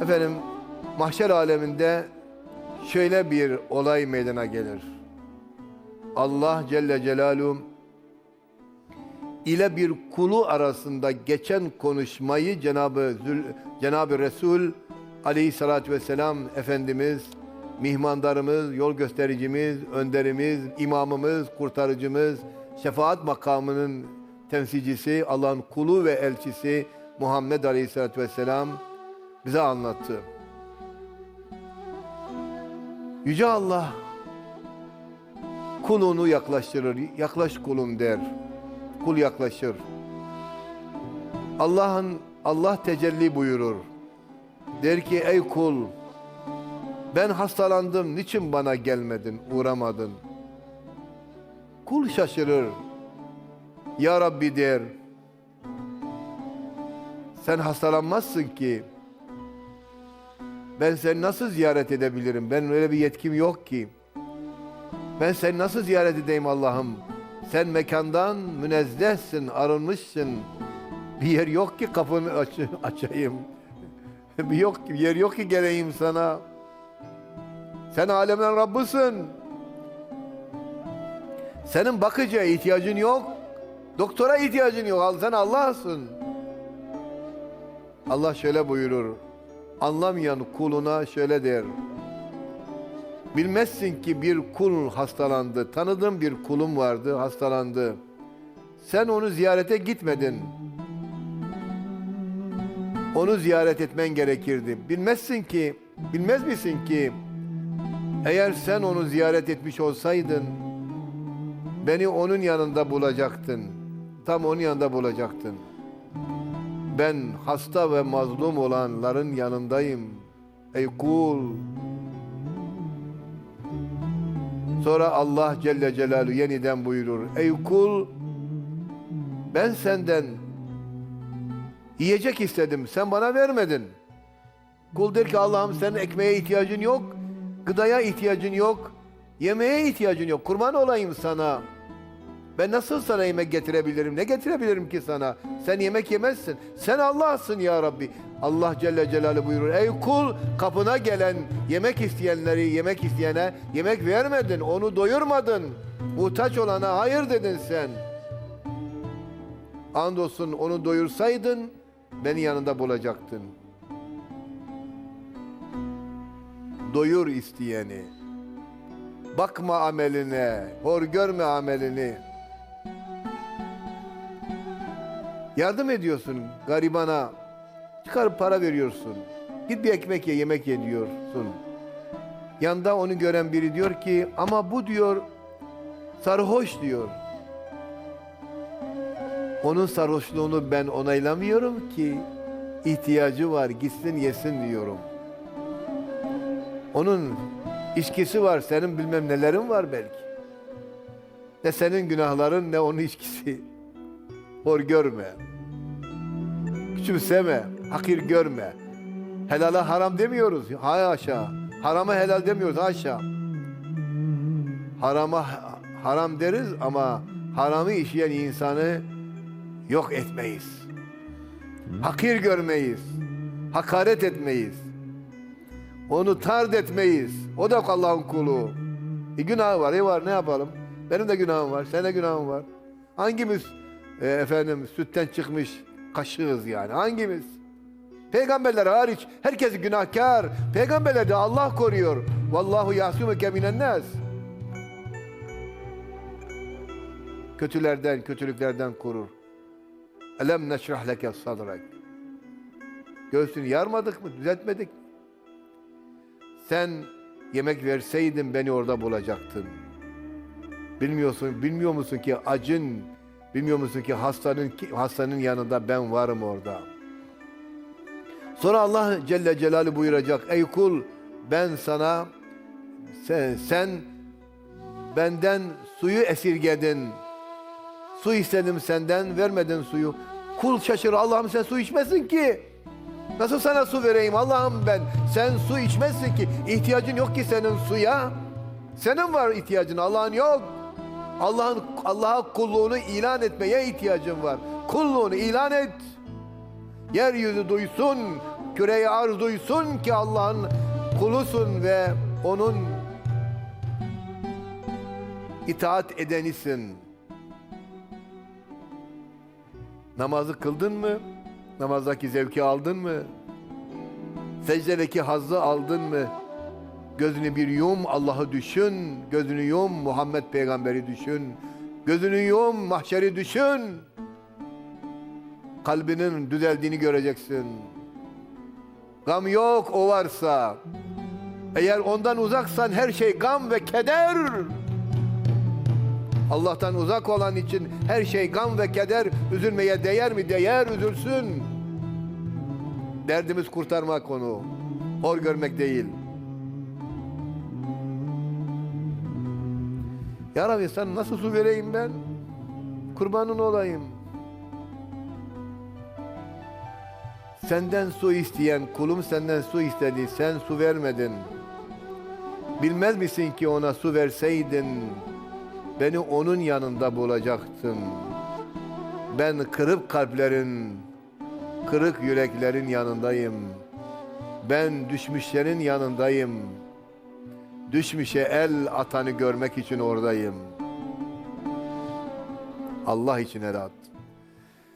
Efendim mahşer aleminde şöyle bir olay meydana gelir. Allah Celle Celaluhu ile bir kulu arasında geçen konuşmayı Cenabı Zül, Cenabı Resul Aleyhissalatü Vesselam Efendimiz, mihmandarımız, yol göstericimiz, önderimiz, imamımız, kurtarıcımız, şefaat makamının temsilcisi, Allah'ın kulu ve elçisi Muhammed Aleyhisselatü Vesselam bize anlattı. Yüce Allah kulunu yaklaştırır. Yaklaş kulum der. Kul yaklaşır. Allah'ın Allah tecelli buyurur. Der ki ey kul ben hastalandım niçin bana gelmedin uğramadın? Kul şaşırır. Ya Rabbi der. Sen hastalanmazsın ki. Ben seni nasıl ziyaret edebilirim? Ben öyle bir yetkim yok ki. Ben seni nasıl ziyaret edeyim Allah'ım? Sen mekandan münezzehsin, arınmışsın. Bir yer yok ki kapını aç açayım. bir yok bir yer yok ki geleyim sana. Sen alemin Rabbısın. Senin bakıcıya ihtiyacın yok. Doktora ihtiyacın yok. Sen Allah'sın. Allah şöyle buyurur. Anlamayan kuluna şöyle der. Bilmezsin ki bir kul hastalandı. Tanıdığım bir kulum vardı, hastalandı. Sen onu ziyarete gitmedin. Onu ziyaret etmen gerekirdi. Bilmezsin ki, bilmez misin ki eğer sen onu ziyaret etmiş olsaydın beni onun yanında bulacaktın. Tam onun yanında bulacaktın. Ben hasta ve mazlum olanların yanındayım. Ey kul. Sonra Allah Celle Celaluhu yeniden buyurur. Ey kul ben senden yiyecek istedim. Sen bana vermedin. Kul der ki Allah'ım senin ekmeğe ihtiyacın yok. Gıdaya ihtiyacın yok. Yemeğe ihtiyacın yok. Kurban olayım sana. Ben nasıl sana yemek getirebilirim? Ne getirebilirim ki sana? Sen yemek yemezsin. Sen Allah'sın ya Rabbi. Allah Celle Celaluhu buyurur. Ey kul kapına gelen yemek isteyenleri yemek isteyene yemek vermedin. Onu doyurmadın. Muhtaç olana hayır dedin sen. Andolsun onu doyursaydın beni yanında bulacaktın. Doyur isteyeni. Bakma ameline, hor görme amelini. Yardım ediyorsun garibana. Çıkarıp para veriyorsun. Git bir ekmek ye, yemek ye diyorsun. Yanda onu gören biri diyor ki ama bu diyor sarhoş diyor. Onun sarhoşluğunu ben onaylamıyorum ki ihtiyacı var gitsin yesin diyorum. Onun içkisi var senin bilmem nelerin var belki. Ne senin günahların ne onun içkisi. Hor görme. Küçümseme, hakir görme. Helala haram demiyoruz. Haşa. Harama helal demiyoruz. Haşa. Harama haram deriz ama haramı işleyen insanı yok etmeyiz. Hakir görmeyiz. Hakaret etmeyiz. Onu tard etmeyiz. O da Allah'ın kulu. E günahı var, e var ne yapalım? Benim de günahım var, senin de günahın var. Hangimiz e, efendim sütten çıkmış kaşığız yani? Hangimiz? Peygamberler hariç herkes günahkar. Peygamberleri de Allah koruyor. Vallahu yasumuke minen nas. Kötülerden, kötülüklerden korur. Elem neşrah leke sadrak. Göğsünü yarmadık mı? Düzeltmedik? Sen yemek verseydin beni orada bulacaktın. Bilmiyorsun, bilmiyor musun ki acın, bilmiyor musun ki hastanın hastanın yanında ben varım orada. Sonra Allah Celle Celaluhu buyuracak. Ey kul ben sana sen, sen benden suyu esirgedin. Su istedim senden vermedin suyu. Kul şaşır Allah'ım sen su içmesin ki. Nasıl sana su vereyim Allah'ım ben? Sen su içmezsin ki. İhtiyacın yok ki senin suya. Senin var ihtiyacın Allah'ın yok. Allah'ın Allah'a kulluğunu ilan etmeye ihtiyacın var. Kulluğunu ilan et. Yeryüzü duysun, küreyi arz duysun ki Allah'ın kulusun ve onun itaat edenisin. Namazı kıldın mı? Namazdaki zevki aldın mı? Secdedeki hazzı aldın mı? Gözünü bir yum Allah'ı düşün. Gözünü yum Muhammed peygamberi düşün. Gözünü yum mahşeri düşün. Kalbinin düzeldiğini göreceksin. Gam yok o varsa. Eğer ondan uzaksan her şey gam ve keder. Allah'tan uzak olan için her şey gam ve keder üzülmeye değer mi? Değer üzülsün. Derdimiz kurtarmak onu. Hor görmek değil. Ya Rabbi sen nasıl su vereyim ben? Kurbanın olayım. Senden su isteyen kulum senden su istedi. Sen su vermedin. Bilmez misin ki ona su verseydin beni onun yanında bulacaktın. Ben kırık kalplerin, kırık yüreklerin yanındayım. Ben düşmüşlerin yanındayım. Düşmüşe el atanı görmek için oradayım. Allah için el at.